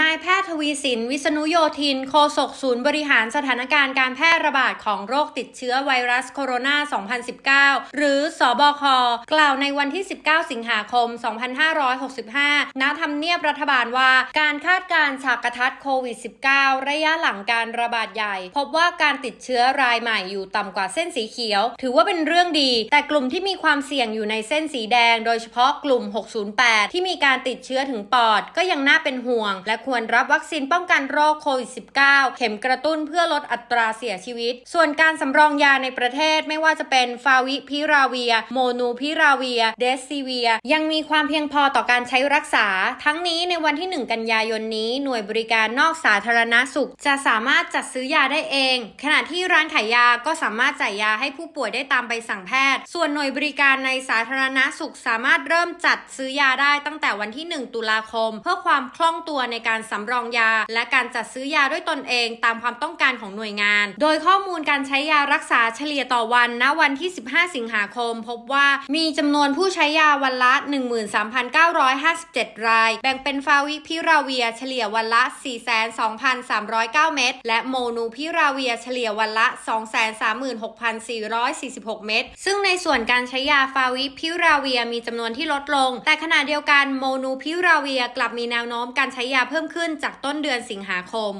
นายแพทย์ทวีสิน วิษณุโยธิน โฆษกศูนย์บริหารสถานการณ์การแพร่ระบาดของโรคติดเชื้อไวรัสโคโรนา 2019 หรือสอบค กล่าวในวันที่ 19 สิงหาคม 2565 ณ ทำเนียบรัฐบาลว่าการคาดการณ์ฉากกระทัดโควิด -19 ระยะหลังการระบาดใหญ่ พบว่าการติดเชื้อรายใหม่อยู่ต่ำกว่าเส้นสีเขียว ถือว่าเป็นเรื่องดี แต่กลุ่มที่มีความเสี่ยงอยู่ในเส้นสีแดง โดยเฉพาะกลุ่ม 608 ที่มีการติดเชื้อถึงปอดก็ยังน่าเป็นห่วงและควรรับวัคซีนป้องกันโรคโควิด -19 เข็มกระตุ้นเพื่อลดอัตราเสียชีวิต ส่วนการสำรองยาในประเทศไม่ว่าจะเป็นฟาวิพิราเวีย โมนูพิราเวีย เดซิเวีย ยังมีความเพียงพอต่อการใช้รักษา ทั้งนี้ในวันที่ 1 กันยายนนี้ หน่วยบริการนอกสาธารณสุข จะสามารถจัดซื้อยาได้เอง ขณะที่ร้านขายยาก็สามารถจ่ายยาให้ผู้ป่วยได้ตามใบสั่งแพทย์ ส่วนหน่วยบริการในสาธารณสุขสามารถเริ่มจัดซื้อยาได้ตั้งแต่วันที่ 1 ตุลาคม เพื่อความคล่องตัวในการสำรองยา และการจัดซื้อยาด้วยตนเองตามความต้องการของหน่วยงาน โดยข้อมูลการใช้ยารักษาเฉลี่ยต่อวันณวันที่ 15 สิงหาคม พบว่ามีจำนวนผู้ใช้ยาวันละ 13,957 ราย แบ่งเป็นฟาวิพิราเวียเฉลี่ยวันละ 42,309 เม็ดและโมนูพิราเวียเฉลี่ยวันละ 236,446 เม็ดซึ่งในส่วนการใช้ยาฟาวิพิราเวียมีจำนวนที่ลดลง แต่ขณะเดียวกันโมนูพิราเวียกลับมีแนวโน้มการใช้ยาเพิ่มพิ่มขึ้นจากต้นเดือนสิงหาคม